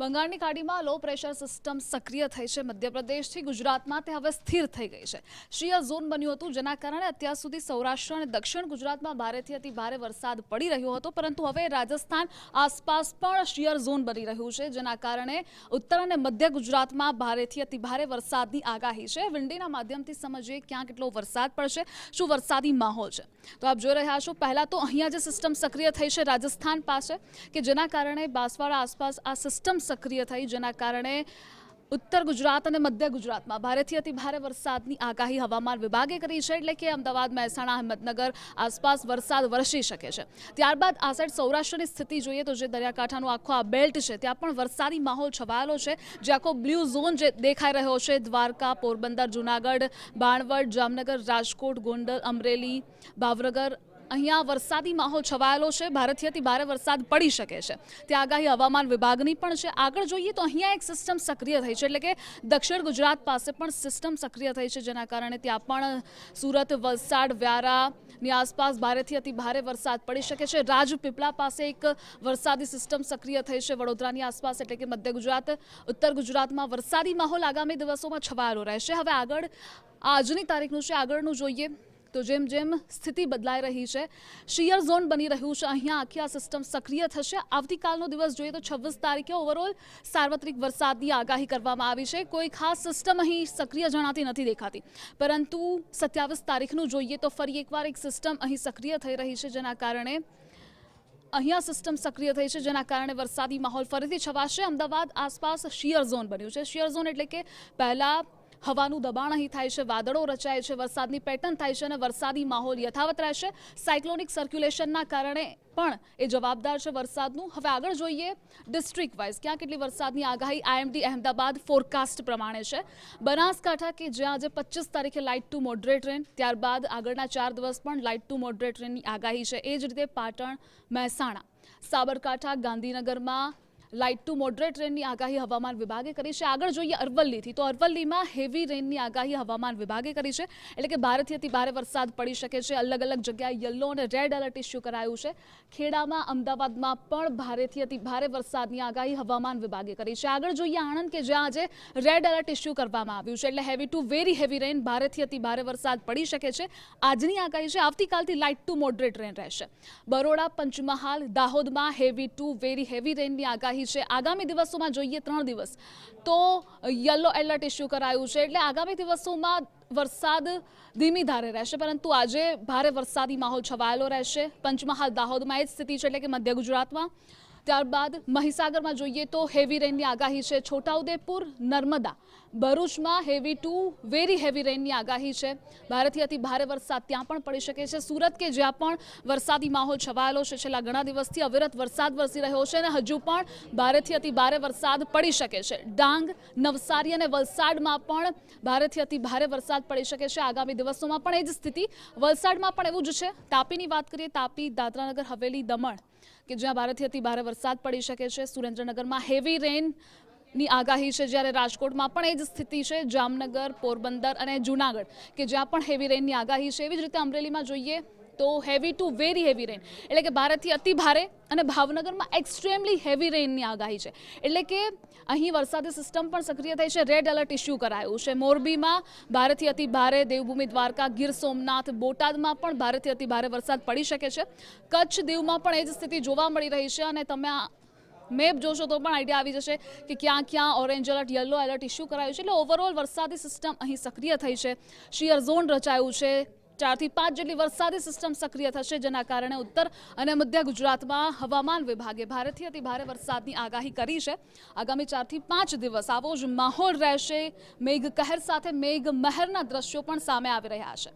બંગાળની ખાડીમાં low pressure system સક્રિય થઈ છે. મધ્યપ્રદેશથી ગુજરાતમાં તે હવે સ્થિર થઈ ગઈ છે. શિયર ઝોન બન્યું હતું, જેના કારણે અત્યાર સુધી સૌરાષ્ટ્ર અને દક્ષિણ ગુજરાતમાં ભારેથી અતિ ભારે વરસાદ પડી રહ્યો હતો, પરંતુ હવે રાજસ્થાન આસપાસ પણ શિયર ઝોન બની રહ્યું છે, જેના કારણે ઉત્તર અને મધ્ય ગુજરાતમાં ભારેથી અતિ ભારે વરસાદની આગાહી છે. વિંડીના માધ્યમથી સમજીએ ક્યાં કેટલો વરસાદ પડશે, શું વરસાદી માહોલ છે. તો આપ જોઈ રહ્યા છો, પહેલાં તો અહીંયા જે સિસ્ટમ સક્રિય થઈ છે રાજસ્થાન પાસે, કે જેના કારણે બાંસવાડા આસપાસ આ સિસ્ટમ સક્રિય થઈ, જેના કારણે ઉત્તર ગુજરાત અને મધ્ય ગુજરાતમાં ભારેથી અતિ ભારે વરસાદની આગાહી હવામાન વિભાગે કરી છે, એટલે કે અમદાવાદ, મહેસાણા, અહમદનગર આસપાસ વરસાદ વરસી શકે છે. ત્યારબાદ આ સાઈડ સૌરાષ્ટ્રની સ્થિતિ જોઈએ તો જે દરિયાકાંઠાનો આખો આ બેલ્ટ છે, ત્યાં પણ વરસાદી માહોલ છવાયેલો છે. જે આખો બ્લુ ઝોન જે દેખાઈ રહ્યો છે, દ્વારકા, પોરબંદર, જુનાગઢ, બાણવડ, જામનગર, રાજકોટ, ગોંડલ, અમરેલી, ભાવનગર અહીંયા વરસાદી માહોલ છવાયેલો છે. ભારતીયથી ભારે વરસાદ પડી શકે છે. તે આગાહી હવામાન વિભાગની પણ છે. આગળ જોઈએ તો અહીંયા એક સિસ્ટમ સક્રિય થઈ છે. એટલે કે દક્ષિણ ગુજરાત પાસે પણ સિસ્ટમ સક્રિય થઈ છે, જેના કારણે ત્યાં પણ સુરત, વલસાડ, વ્યારાની આસપાસ ભારેથી અતિ ભારે વરસાદ પડી શકે છે. રાજપીપળા પાસે એક વરસાદી સિસ્ટમ સક્રિય થઈ છે. વડોદરાની આસપાસ એટલે કે મધ્ય ગુજરાત, ઉત્તર ગુજરાતમાં વરસાદી માહોલ આગામી દિવસોમાં છવાયેલો રહેશે. હવે આગળ આજની તારીખનું છે. આગળનું જોઈએ. તો જેમ જેમ સ્થિતિ બદલાઈ રહી છે, શિયર ઝોન બની રહ્યું છે. અહીંયા આખી આ સિસ્ટમ સક્રિય થશે. આવતીકાલનો દિવસ જોઈએ તો છવ્વીસ તારીખે ઓવરઓલ સાર્વત્રિક વરસાદની આગાહી કરવામાં આવી છે. કોઈ ખાસ સિસ્ટમ અહીં સક્રિય જણાતી નથી દેખાતી. પરંતુ સત્યાવીસ તારીખનું જોઈએ તો ફરી એકવાર એક સિસ્ટમ અહીં સક્રિય થઈ રહી છે, જેના કારણે અહીંયા સિસ્ટમ સક્રિય થઈ છે, જેના કારણે વરસાદી માહોલ ફરીથી છવાશે. અમદાવાદ આસપાસ શિયર ઝોન બન્યું છે. શિયર ઝોન એટલે કે પહેલાં હવાનું દબાણ અહીં થાય છે, વાદળો રચાય છે, વરસાદની પેટર્ન થાય છે અને વરસાદી માહોલ યથાવત રહેશે. સાયક્લોનિક સર્ક્યુલેશનના કારણે પણ એ જવાબદાર છે વરસાદનું. હવે આગળ જોઈએ ડિસ્ટ્રિક્ટ વાઇઝ ક્યાં કેટલી વરસાદની આગાહી આઈએમડી અહેમદાબાદ ફોરકાસ્ટ પ્રમાણે છે. બનાસકાંઠા કે જ્યાં આજે પચીસ તારીખે લાઇટ ટુ મોડરેટ રેન ત્યારબાદ આગળના ચાર દિવસ પણ લાઇટ ટુ મોડરેટ રેનની આગાહી છે. એ જ રીતે પાટણ, મહેસાણા, સાબરકાંઠા, ગાંધીનગરમાં લાઇટ ટુ મોડરેટ રેનની આગાહી હવામાન વિભાગે કરી છે. આગળ જોઈએ અરવલ્લીથી. તો અરવલ્લીમાં હેવી રેનની આગાહી હવામાન વિભાગે કરી છે. એટલે કે ભારેથી અતિ ભારે વરસાદ પડી શકે છે. અલગ અલગ જગ્યાએ યલો અને રેડ એલર્ટ ઇસ્યુ કરાયું છે. ખેડામાં, અમદાવાદમાં પણ ભારેથી અતિ ભારે વરસાદની આગાહી હવામાન વિભાગે કરી છે. આગળ જોઈએ આણંદ કે જ્યાં આજે રેડ એલર્ટ ઇસ્યુ કરવામાં આવ્યું છે. એટલે heavy to very heavy rain ભારેથી અતિ ભારે વરસાદ પડી શકે છે. આજની આગાહી છે. આવતીકાલથી લાઇટ ટુ મોડરેટ રેન રહેશે. બરોડા, પંચમહાલ, દાહોદમાં હેવી ટુ વેરી હેવી રેનની આગાહી છે. આગામી દિવસોમાં જોઈએ ત્રણ દિવસ. તો યલો એલર્ટ ઇસ્યુ કરાયું છે એટલે આગામી દિવસોમાં વરસાદ ધીમી ધારે રહેશે. પરંતુ આજે ભારે વરસાદી માહોલ છવાયેલો રહેશે. પંચમહાલ દાહોદમાં એ જ સ્થિતિ છે એટલે કે મધ્ય ગુજરાતમાં. ત્યારબાદ મહીસાગરમાં જોઈએ તો હેવી રેનની આગાહી છે. છોટાઉદેપુર, નર્મદા. ભરૂચમાં હેવી ટુ વેરી હેવી રેનની આગાહી છે. ભારેથી અતિ ભારે વરસાદ ત્યાં પણ પડી શકે છે. સુરત કે જ્યાં પણ વરસાદી માહોલ છવાયેલો છે. છેલ્લા ઘણા દિવસથી અવિરત વરસાદ વરસી રહ્યો છે અને હજુ પણ ભારેથી અતિ ભારે વરસાદ પડી શકે છે. ડાંગ, નવસારી અને વલસાડમાં પણ ભારેથી અતિ ભારે વરસાદ પડી શકે છે. આગામી દિવસોમાં પણ એ જ સ્થિતિ. વલસાડમાં પણ એવું જ છે. તાપીની વાત કરીએ, તાપી દાદરાનગર, હવેલી, દમણ. કે જ્યાં ભારેથી અતિ ભારે વરસાદ પડી શકે છે. સુરેન્દ્રનગરમાં હેવી રેનની આગાહી છે જ્યારે રાજકોટમાં પણ એ જ સ્થિતિ છે. જામનગર, પોરબંદર અને જૂનાગઢ કે જ્યાં પણ હેવી રેનની આગાહી છે. એવી જ રીતે અમરેલીમાં જોઈએ તો heavy to very heavy rain એટલે કે ભારતથી અતિ ભારે અને ભાવનગરમાં એક્સ્ટ્રીમલી હેવી રેઇનની આગાહી છે. એટલે કે અહીં વરસાદી સિસ્ટમ પણ સક્રિય થઈ છે. રેડ એલર્ટ ઇસ્યુ કરાયું છે. મોરબીમાં ભારેથી અતિ ભારે દેવભૂમિ દ્વારકા, ગીર સોમનાથ, બોટાદમાં પણ ભારેથી અતિ ભારે વરસાદ પડી શકે છે. કચ્છ દીવમાં પણ એ જ સ્થિતિ જોવા મળી રહી છે અને તમે મેપ જોશો તો પણ આઈડિયા આવી જશે કે ક્યાં ક્યાં orange alert yellow alert issue કરાયું છે. એટલે ઓવરઓલ વરસાદી સિસ્ટમ અહીં સક્રિય થઈ છે. શિયર ઝોન રચાયું છે. ચારથી પાંચ જેટલી વરસાદી સિસ્ટમ સક્રિય થશે, જેના કારણે ઉત્તર અને મધ્ય ગુજરાતમાં હવામાન વિભાગે ભારેથી અતિ ભારે વરસાદની આગાહી કરી છે. આગામી ચારથી પાંચ દિવસ આવો જ માહોલ રહેશે. મેઘ કહેર સાથે મેઘ મહેરના દ્રશ્યો પણ સામે આવી રહ્યા છે.